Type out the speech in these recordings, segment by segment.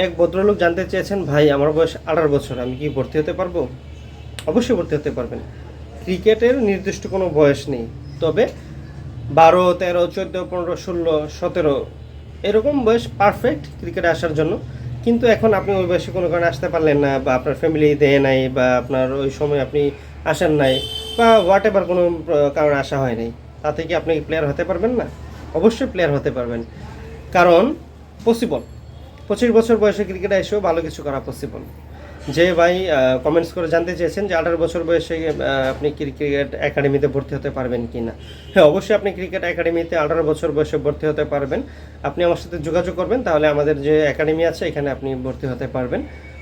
এক ভদ্রলোক জানতে চেয়েছেন, ভাই, আমার বয়স আঠারো বছর, আমি কি ভর্তি হতে পারব? অবশ্যই ভর্তি হতে পারবেন। ক্রিকেটের নির্দিষ্ট কোনো বয়স নেই, তবে বারো, তেরো, চোদ্দ, পনেরো, ষোলো, সতেরো, এরকম বয়স পারফেক্ট ক্রিকেটে আসার জন্য। কিন্তু এখন আপনি ওই বয়সে কোনো কারণে আসতে পারলেন না বা আপনার ফ্যামিলি দেয় নাই বা আপনার ওই সময় আপনি আসেন নাই বা হোয়াট এভার কোনো কারণে আসা হয় নাই, তাতে কি আপনি প্লেয়ার হতে পারবেন না? অবশ্যই প্লেয়ার হতে পারবেন, কারণ পসিবল পঁচিশ বছর বয়সে ক্রিকেটে এসেও ভালো কিছু করা পসিবল যে ভাই কমেন্টস করে জানতে চেয়েছেন যে আঠারো বছর বয়সে আপনি ক্রিকেট একাডেমিতে ভর্তি হতে পারবেন কি না? হ্যাঁ অবশ্যই আপনি ক্রিকেট একাডেমিতে আঠারো বছর বয়সে ভর্তি হতে পারবেন। আপনি আমার সাথে যোগাযোগ করবেন, তাহলে আমাদের যে একাডেমি আছে, এখানে আপনি ভর্তি হতে পারবেন।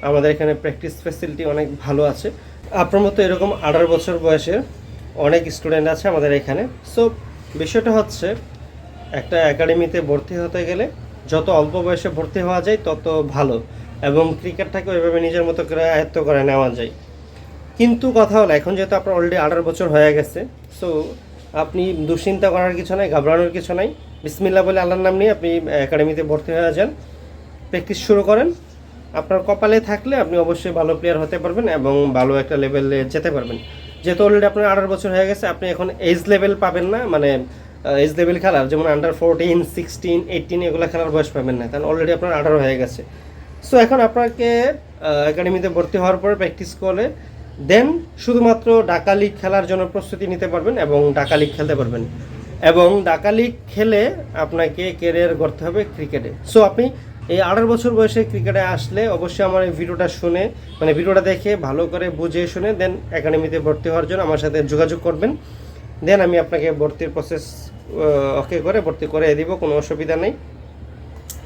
আমাদের এখানে প্র্যাকটিস ফেসিলিটি অনেক ভালো আছে। আপনার মতো এরকম আঠারো বছর বয়সের অনেক স্টুডেন্ট আছে আমাদের এখানে। সো বিষয়টা হচ্ছে, একটা একাডেমিতে ভর্তি হতে গেলে যত অল্প বয়সে ভর্তি হওয়া যায়, তত ভালো। এবং ক্রিকেটটাকে ওইভাবে নিজের মতো করে আয়ত্ত করে নেওয়া যায়। কিন্তু কথা হলো, এখন যেহেতু আপনার অলরেডি আঠারো বছর হয়ে গেছে সো আপনি দুশ্চিন্তা করার কিছু নাই, ঘাবড়ানোর কিছু নাই। বিসমিল্লা বলে আল্লাহর নাম নিয়ে আপনি একাডেমিতে ভর্তি হয়ে যান প্র্যাকটিস শুরু করেন। আপনার কপালে থাকলে আপনি অবশ্যই ভালো প্লেয়ার হতে পারবেন এবং ভালো একটা লেভেলে যেতে পারবেন। যেহেতু অলরেডি আপনার আঠারো বছর হয়ে গেছে, আপনি এখন এজ লেভেল পাবেন না মানে এজ লেভেল খেলার যেমন আন্ডার ফোরটিন সিক্সটিন এইটিন এগুলো খেলার বয়স পাবেন না, কারণ অলরেডি আপনার আঠারো হয়ে গেছে। সো এখন আপনাকে একাডেমিতে ভর্তি হওয়ার পরে প্র্যাকটিস করে দেন শুধুমাত্র ঢাকা লিগ খেলার জন্য প্রস্তুতি নিতে পারবেন এবং ঢাকা লিগ খেলতে পারবেন। এবং ঢাকা লিগ খেলে আপনাকে কেরিয়ার করতে হবে ক্রিকেটে সো আপনি এই আঠারো বছর বয়সে ক্রিকেটে আসলে অবশ্যই আমার এই ভিডিওটা শুনে মানে ভিডিওটা দেখে, ভালো করে বুঝে শুনে দেন একাডেমিতে ভর্তি হওয়ার জন্য আমার সাথে যোগাযোগ করবেন। দেন আমি আপনাকে ভর্তির প্রসেস ওকে করে ভর্তি করে দিব, কোনো অসুবিধা নেই।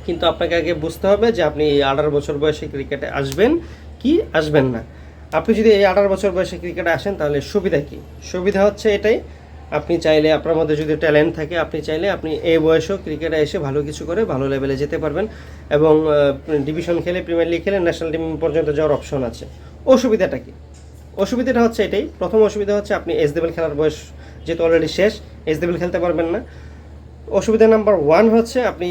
কিন্তু আপনাকে আগে বুঝতে হবে যে আপনি এই আঠারো বছর বয়সে ক্রিকেটে আসবেন কি? আসবেন না। আপনি যদি এই আঠারো বছর বয়সে ক্রিকেটে আসেন, তাহলে সুবিধা কি? সুবিধা হচ্ছে এটাই, আপনি চাইলে আপনার মধ্যে যদি ট্যালেন্ট থাকে, আপনি চাইলে আপনি এই বয়সেও ক্রিকেটে এসে ভালো কিছু করে ভালো লেভেলে যেতে পারবেন এবং ডিভিশন খেলে প্রিমিয়ার লিগ খেলে ন্যাশনাল টিম পর্যন্ত যাওয়ার অপশন আছে। অসুবিধাটা কি? অসুবিধাটা হচ্ছে এটাই। প্রথম অসুবিধা হচ্ছে আপনি এস লেভেল খেলার বয়স যেহেতু অলরেডি শেষ, এস লেভেল খেলতে পারবেন না। অসুবিধা নাম্বার ওয়ান হচ্ছে আপনি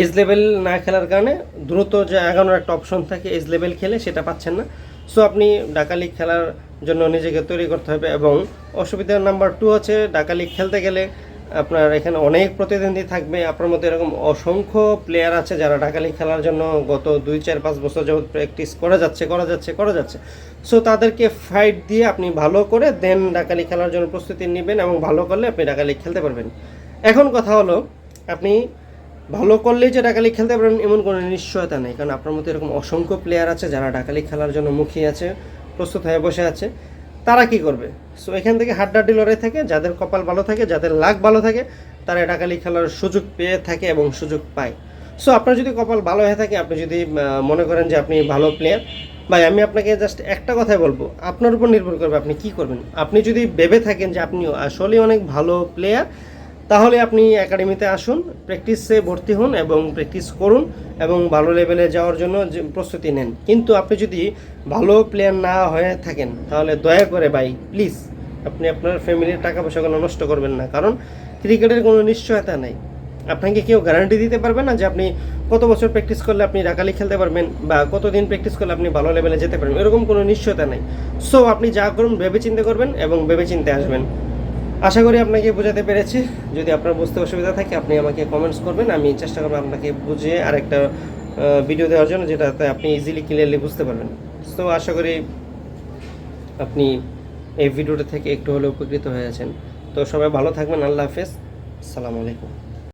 এজ লেভেল না খেলার কারণে দ্রুত যে আগানোর একটা অপশন থাকে এজ লেভেল খেলে সেটা পাচ্ছেন না। সো আপনি ঢাকা লিগ খেলার জন্য নিজেকে তৈরি করতে হবে এবং অসুবিধা নাম্বার টু হচ্ছে ঢাকা লিগ খেলতে গেলে আপনার এখানে অনেক প্রতিদ্বন্দ্বী থাকবে। আপনার মধ্যে এরকম অসংখ্য প্লেয়ার আছে যারা ঢাকা লিগ খেলার জন্য গত দুই, চার, পাঁচ বছর যাবত প্র্যাকটিস করা যাচ্ছে করা যাচ্ছে করা যাচ্ছে। সো তাদেরকে ফাইট দিয়ে আপনি ভালো করে দেন ঢাকা খেলার জন্য প্রস্তুতি নেবেন এবং ভালো করলে আপনি ঢাকা লিগ খেলতে পারবেন। এখন কথা হলো, আপনি ভালো করলেই যে ডাকালি খেলতে পারবেন এমন কোনো নিশ্চয়তা নেই। কারণ আপনার মতো এরকম অসংখ্য প্লেয়ার আছে যারা ডাকালি খেলার জন্য মুখিয়ে আছে, প্রস্তুত হয়ে বসে আছে। তারা কি করবে? সো এখান থেকে হাড্ডাড্ডি লড়াই থাকে, যাদের কপাল ভালো থাকে, যাদের লাক ভালো থাকে, তারা ডাকালি খেলার সুযোগ পেয়ে থাকে এবং সুযোগ পায়। সো আপনার যদি কপাল ভালো হয়ে থাকে, আপনি যদি মনে করেন যে আপনি ভালো প্লেয়ার ভাই, আমি আপনাকে জাস্ট একটা কথাই বলব, আপনার উপর নির্ভর করবে আপনি কি করবেন। আপনি যদি ভেবে থাকেন যে আপনি আসলে অনেক ভালো প্লেয়ার তাহলে আপনি একাডেমিতে আসুন, প্র্যাকটিসে ভর্তি হন এবং প্র্যাকটিস করুন এবং ভালো লেভেলে যাওয়ার জন্য প্রস্তুতি নেন। কিন্তু আপনি যদি ভালো প্লেয়ার না হয়ে থাকেন, তাহলে দয়া করে ভাই, প্লিজ, আপনি আপনার ফ্যামিলির টাকা পয়সাগুলো নষ্ট করবেন না। কারণ ক্রিকেটের কোনো নিশ্চয়তা নেই। আপনাকে কেউ গ্যারান্টি দিতে পারবে না যে আপনি কত বছর প্র্যাকটিস করলে আপনি ডাকালি খেলতে পারবেন বা কতদিন প্র্যাকটিস করলে আপনি ভালো লেভেলে যেতে পারবেন। এরকম কোনো নিশ্চয়তা নেই। সো আপনি যা করুন, ভেবে চিন্তে করবেন এবং ভেবে চিন্তে আসবেন। আশা করি আপনাকে বোঝাতে পেরেছি। যদি আপনার বুঝতে অসুবিধা থাকে, আপনি আমাকে কমেন্টস করবেন। আমি চেষ্টা করব আপনাকে বুঝিয়ে আরেকটা ভিডিও দেওয়ার জন্য, যেটাতে আপনি ইজিলি ক্লিয়ারলি বুঝতে পারবেন। তো আশা করি আপনি এই ভিডিওটা থেকে একটু হলেও উপকৃত হয়েছেন তো সবাই ভালো থাকবেন। আল্লাহ হাফেজ। আসসালামু আলাইকুম।